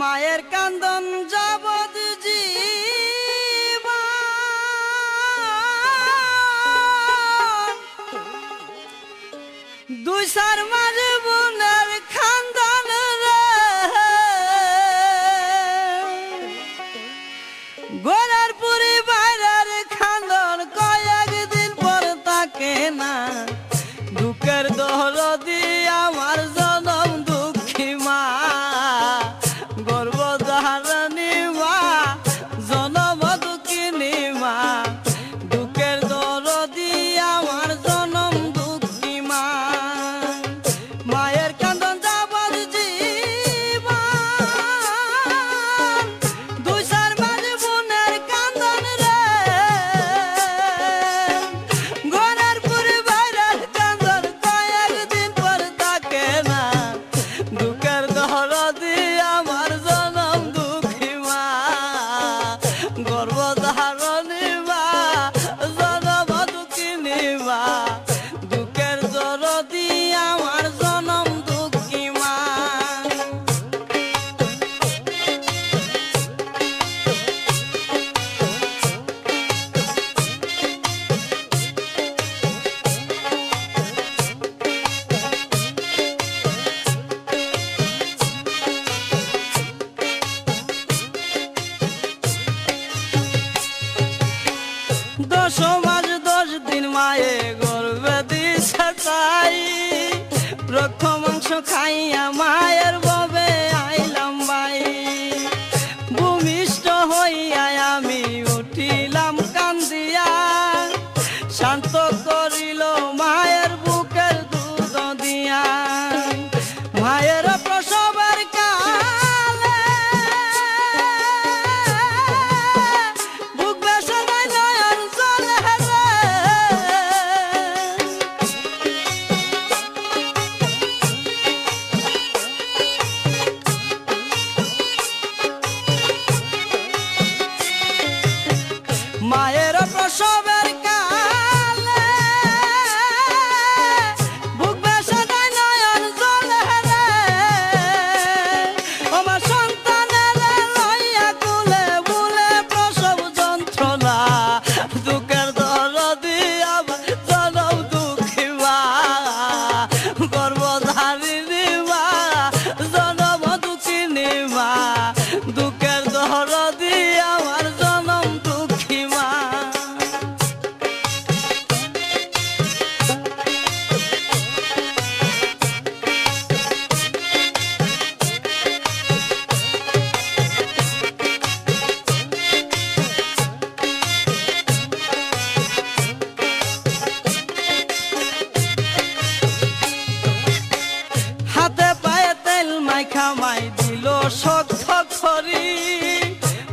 মায়ের কান্দন সমাজ দশ দিন মায়ে গর্বে দিছে তাই। রক্ষ মাংস খাইয়া মায়ের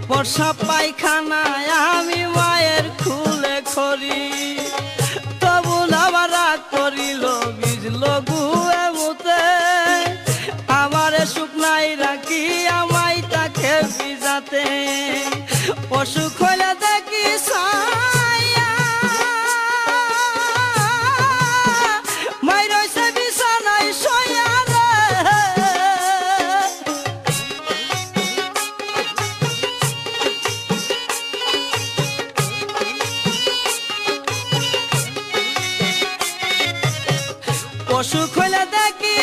বর্ষা পায়খানায় আমি মায়ের খুলে খরি তবু আমার করিল বিজল গুয়ে মুতে। আমার সুখ নাই রাখি আমায় তাকে বিজাতে পশু খোলা দেখি সা অসুখ হলে দেখি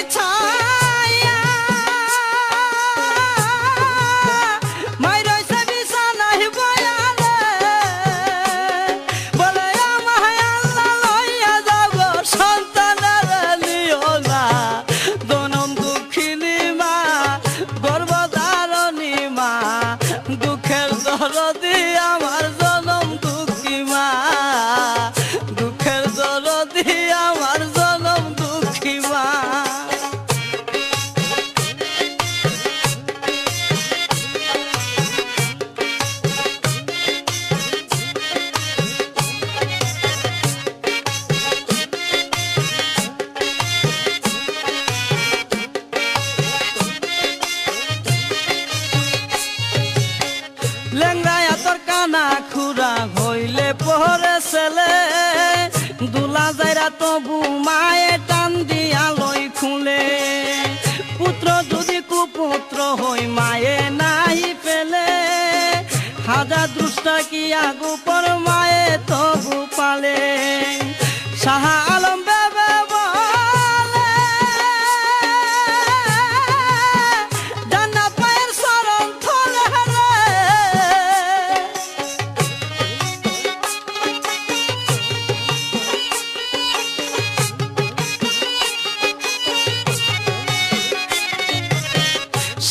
লেংরায়া তোর কানা খুরা হইলে পরে ছেলে। দুলা যাইরা তবু মায়ে টান দিয়া লই খুলে। পুত্র যদি কুপুত্র হই মায়ে নাই পেলে হাজার দুষ্টা কি আগু পর মায়ে তবু পালে। সাহা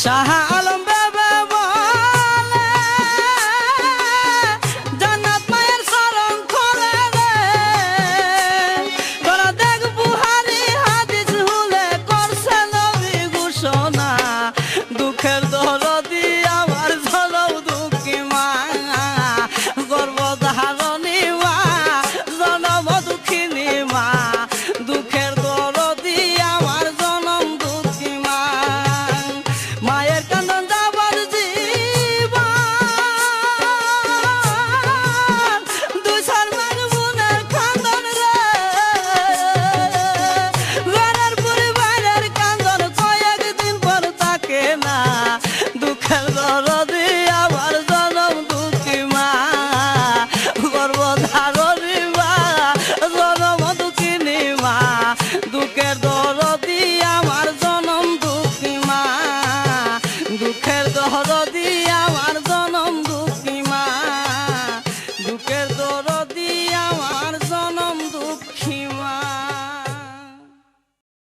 Saha